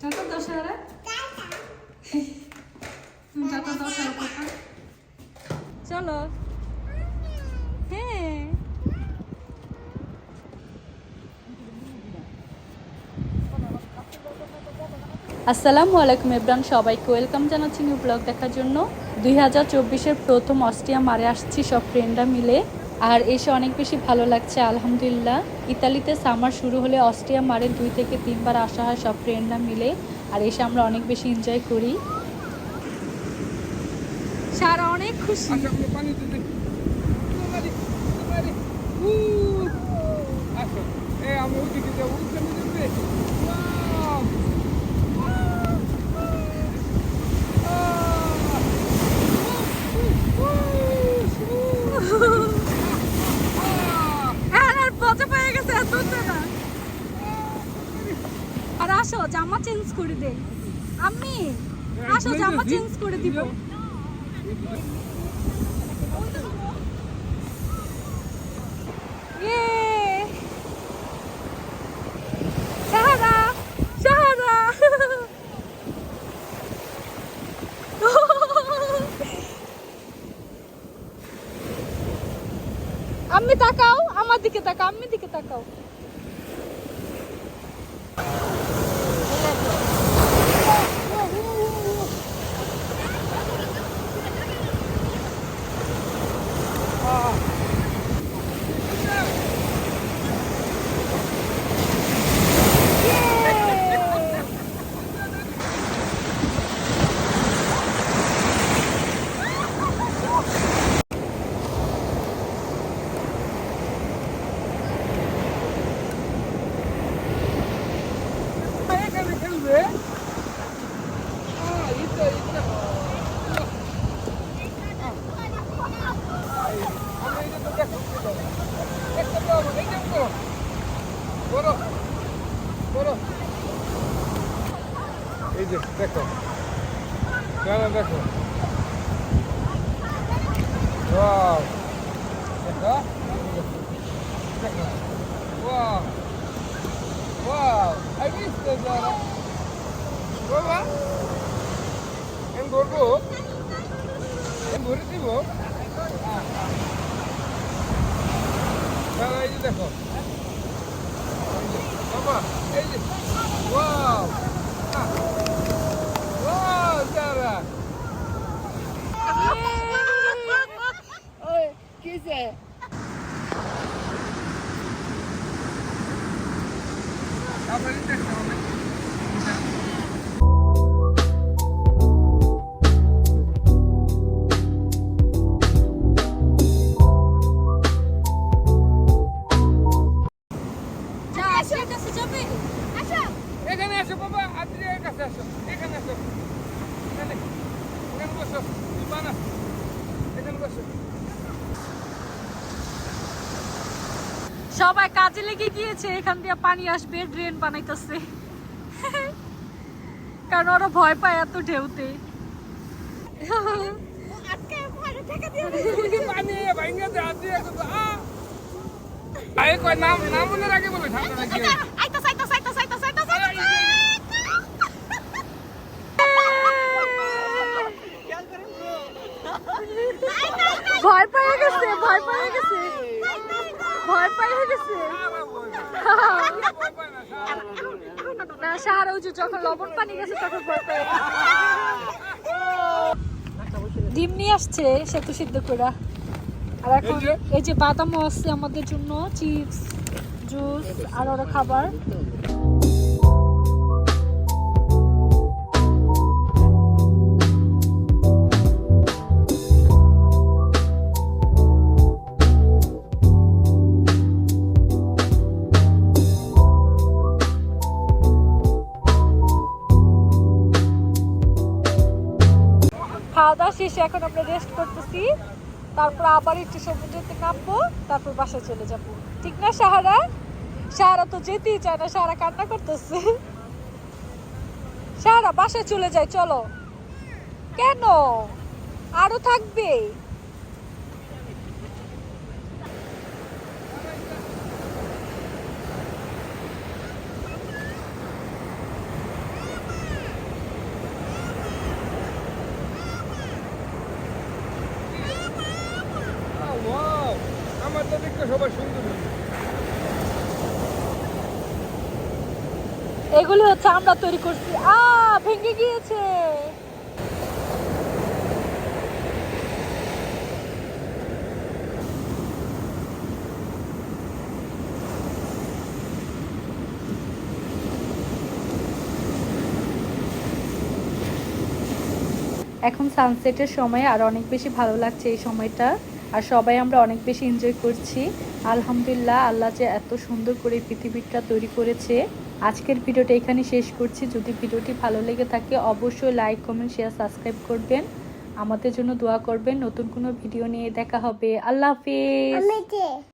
Tata দাও সারা চলো। হ্যাঁ। আসসালামু আলাইকুম ইব্রান সবাইকে ওয়েলকাম জানাচ্ছি নিউ ব্লগ দেখার জন্য। দুই হাজার চব্বিশের প্রথম অস্ট্রিয়া মারে আসছি সব ফ্রেন্ডরা মিলে। আর এসে অনেক বেশি ভালো লাগছে, আলহামদুলিল্লাহ। ইতালিতে সামার শুরু হলে অস্ট্রিয়া মারে দুই থেকে তিনবার আসা হয় সব ফ্রেন্ডরা মিলে, আর এসে আমরা অনেক বেশি এনজয় করি। সারা অনেক খুশি। আচ্ছা উ আমি যাব ওইখানে যাবে ওয়াও আর আর পচা পেয়ে গেছে আর তুলতে না আর আসো জামা চেঞ্জ করে দে। আমি আসো জামা চেঞ্জ করে দিব। শাহারা তাকাও আমার দিকে তাকাও আমি দিকে তাকাও এখানে খেলবে আহ, এটা এটা আমি এই যে তো দেখো একটা তো আমার এই যে তো বড় বড় এই যে, দেখো। কেন দেখো? দেখো। দেখো। ওয়াও। ওয়াও। আই visto Zara বাবা। আমি ধরবো। আমি ধরে দিব। দাদা এই যে দেখো। বাবা এই যে ওয়াও সবাই কাজে লেগে গিয়েছে এখান দিয়ে পানি আসবে ড্রেন বানাইতেছে। কারণ ওরা ভয় পায় এত ঢেউতে। নাম নাম বলে রাখে বলে ঠান্ডা গেছে ভয় পেয়ে গেছে। ভয় পেয়ে গেছে। না সাহারা উজু যখন লবণ পানি গেছে তখন ভয় পেয়ে ডিম নিয়ে আসছে সেতু সিদ্ধ করে আর এখন এই যে? বাদামও আছে আমাদের জন্য চিপস জুস আর ওরা খাবার। শেষে এখন আমরা রেস্ট করতেছি। তারপর আবার একটু সমুদ্রতে নামবো, তারপর বাসায় চলে যাব। ঠিক না, সাহারা? সাহারা তো যেতেই চায় না, সাহারা কান্না করতেছে। সাহারা, বাসায় চলে যায় চলো। কেন? আরও থাকবে। এগুলি হচ্ছে আমরা তৈরি করছি। আ ভেঙে গিয়েছে। এখন সানসেটের সময় আর অনেক বেশি ভালো লাগছে এই সময়টা। আর সবাই আমরা অনেক বেশি এনজয় করছি। আলহামদুলিল্লাহ, আল্লাহ যে এত সুন্দর করে পৃথিবীটা তৈরি করেছে। আজকের ভিডিওটা এখানে শেষ করছি। যদি ভিডিওটি ভালো লেগে থাকে, অবশ্যই লাইক কমেন্ট শেয়ার সাবস্ক্রাইব করবেন। আমাদের জন্য দোয়া করবেন। নতুন কোনো ভিডিও নিয়ে দেখা হবে। আল্লাহ হাফিজ।